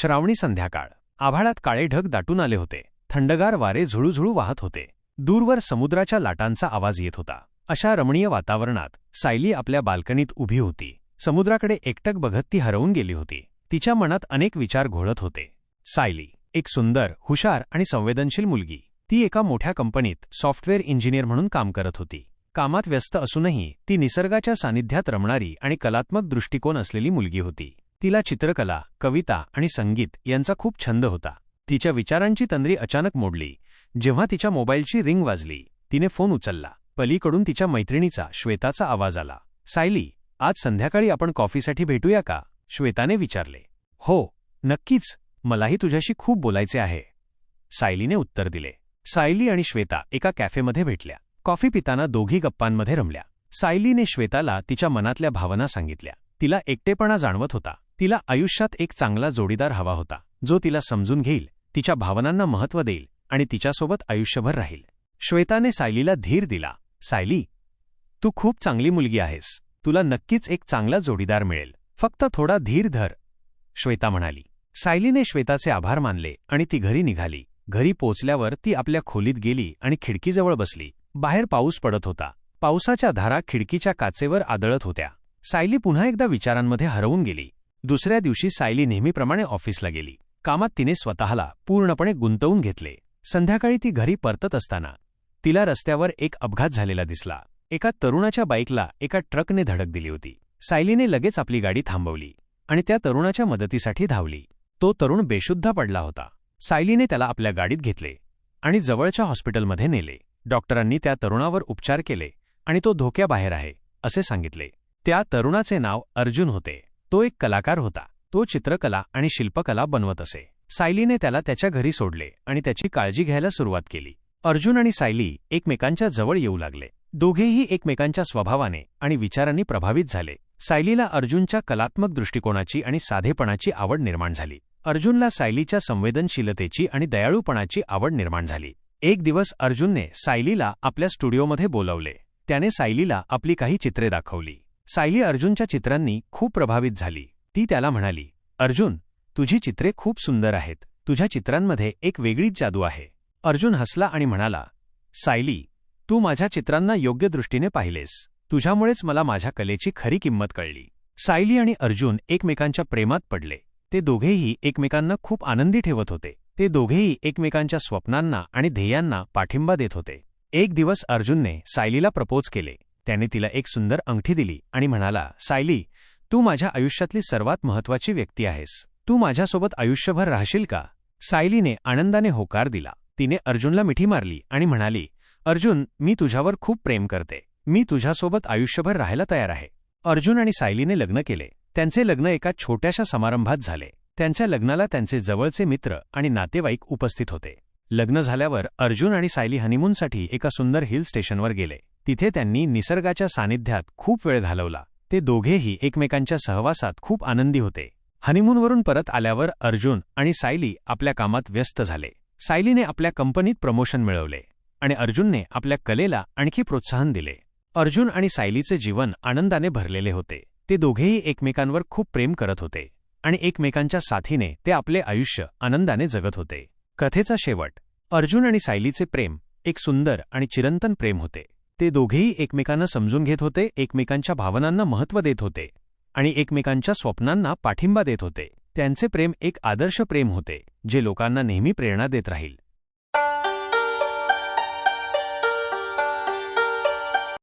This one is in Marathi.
श्रावणी संध्याकाळ. आभाळात काळे ढग दाटून आले होते. थंडगार वारे झुळूझुळू वाहत होते. दूरवर समुद्राच्या लाटांचा आवाज येत होता. अशा रमणीय वातावरणात सायली आपल्या बाल्कनीत उभी होती. समुद्राकडे एकटक बघत ती हरवून गेली होती. तिच्या मनात अनेक विचार घोळत होते. सायली एक सुंदर हुशार आणि संवेदनशील मुलगी. ती एका मोठ्या कंपनीत सॉफ्टवेअर इंजिनियर म्हणून काम करत होती. कामात व्यस्त असूनही ती निसर्गाच्या सानिध्यात रमणारी आणि कलात्मक दृष्टिकोन असलेली मुलगी होती. तिला चित्रकला कविता आणि संगीत यांचा खूप छंद होता. तिच्या विचारांची तंद्री अचानक मोडली. जेव्हा तिच्या मोबाईलची रिंग वाजली तिने फोन उचलला. पलीकडून तिच्या मैत्रिणीचा श्वेताचा आवाज आला. सायली आज संध्याकाळी आपण कॉफीसाठी भेटूया का? श्वेताने विचारले. हो नक्कीच. मलाही तुझ्याशी खूप बोलायचे आहे. सायलीने उत्तर दिले. सायली आणि श्वेता एका कॅफेमध्ये भेटल्या. कॉफी पिताना दोघी गप्पांमध्ये रमल्या. सायलीने श्वेताला तिच्या मनातल्या भावना सांगितल्या. तिला एकटेपणा जाणवत होता. तिला आयुष्यात एक चांगला जोडीदार हवा होता जो तिला समजून घेईल तिच्या भावनांना महत्त्व देईल आणि तिच्यासोबत आयुष्यभर राहील. श्वेताने सायलीला धीर दिला सायली तू खूप चांगली मुलगी आहेस. तुला नक्कीच एक चांगला जोडीदार मिळेल. फक्त थोडा धीर धर. श्वेता म्हणाली. सायलीने श्वेताचे आभार मानले आणि ती घरी निघाली. घरी पोचल्यावर ती आपल्या खोलीत गेली आणि खिडकीजवळ बसली. बाहेर पाऊस पडत होता. पावसाच्या धारा खिडकीच्या काचेवर आदळत होत्या. सायली पुन्हा एकदा विचारांमध्ये हरवून गेली. दुसऱ्या दिवशी सायली नेहमीप्रमाणे ऑफिसला गेली. कामात तिने स्वतःला पूर्णपणे गुंतवून घेतले. संध्याकाळी ती घरी परतत असताना तिला रस्त्यावर एक अपघात झालेला दिसला. एका तरुणाच्या बाईकला एका ट्रकने धडक दिली होती. सायलीने लगेच आपली गाडी थांबवली आणि त्या तरुणाच्या मदतीसाठी धावली. तो तरुण बेशुद्ध पडला होता. सायलीने त्याला आपल्या गाडीत घेतले आणि जवळच्या हॉस्पिटलमध्ये नेले. डॉक्टरांनी त्या तरुणावर उपचार केले आणि तो धोक्याबाहेर आहे असे सांगितले. त्या तरुणाचे नाव अर्जुन होते. तो एक कलाकार होता. तो चित्रकला आणि शिल्पकला बनवत असे. सायलीने त्याला त्याच्या घरी सोडले आणि त्याची काळजी घ्यायला सुरुवात केली. अर्जुन आणि सायली एकमेकांच्या जवळ येऊ लागले. दोघेही एकमेकांच्या स्वभावाने आणि विचारांनी प्रभावित झाले. सायलीला अर्जुनच्या कलात्मक दृष्टिकोनाची आणि साधेपणाची आवड निर्माण झाली. अर्जुनला सायलीच्या संवेदनशीलतेची आणि दयाळूपणाची आवड निर्माण झाली. एक दिवस अर्जुनने सायलीला आपल्या स्टुडिओमध्ये बोलवले. त्याने सायलीला आपली काही चित्रे दाखवली. सायली अर्जुनच्या चित्रांनी खूप प्रभावित झाली. ती त्याला म्हणाली अर्जुन तुझी चित्रे खूप सुंदर आहेत. तुझ्या चित्रांमध्ये एक वेगळीच जादू आहे. अर्जुन हसला आणि म्हणाला सायली तू माझ्या चित्रांना योग्य दृष्टीने पाहिलेस. तुझ्यामुळेच मला माझ्या कलेची खरी किंमत कळली. सायली आणि अर्जुन एकमेकांच्या प्रेमात पडले. ते दोघेही एकमेकांना खूप आनंदी ठेवत होते. ते दोघेही एकमेकांच्या स्वप्नांना आणि ध्येयांना पाठिंबा देत होते. एक दिवस अर्जुनने सायलीला प्रपोज केले. त्याने तिला एक सुंदर अंगठी दिली आणि म्हणाला सायली तू माझ्या आयुष्यातली सर्वात महत्वाची व्यक्ती आहेस. तू माझ्यासोबत आयुष्यभर राहशील का? सायलीने आनंदाने होकार दिला. तिने अर्जुनला मिठी मारली आणि म्हणाली अर्जुन मी तुझ्यावर खूप प्रेम करते. मी तुझ्यासोबत आयुष्यभर राहायला तयार आहे. अर्जुन आणि सायलीने लग्न केले. त्यांचे लग्न एका छोट्याशा समारंभात झाले. त्यांच्या लग्नाला त्यांचे जवळचे मित्र आणि नातेवाईक उपस्थित होते. लग्न झाल्यावर अर्जुन आणि सायली हनीमूनसाठी एका सुंदर हिल स्टेशनवर गेले. तिथे त्यांनी निसर्गाच्या सानिध्यात खूप वेळ घालवला. ते दोघेही एकमेकांच्या सहवासात खूप आनंदी होते. हनीमूनवरून परत आल्यावर अर्जुन आणि सायली आपल्या कामात व्यस्त झाले. सायलीने आपल्या कंपनीत प्रमोशन मिळवले आणि अर्जुनने आपल्या कलेला आणखी प्रोत्साहन दिले. अर्जुन आणि सायलीचे जीवन आनंदाने भरलेले होते. ते दोघेही एकमेकांवर खूप प्रेम करत होते आणि एकमेकांच्या साथीने ते आपले आयुष्य आनंदाने जगत होते. कथेचा शेवट. अर्जुन आणि सायलीचे प्रेम एक सुंदर आणि चिरंतन प्रेम होते. ते दोघेही एकमेकांना समजून घेत होते एकमेकांच्या भावनांना महत्त्व देत होते आणि एकमेकांच्या स्वप्नांना पाठिंबा देत होते. त्यांचे प्रेम एक आदर्श प्रेम होते जे लोकांना नेहमी प्रेरणा देत राहील.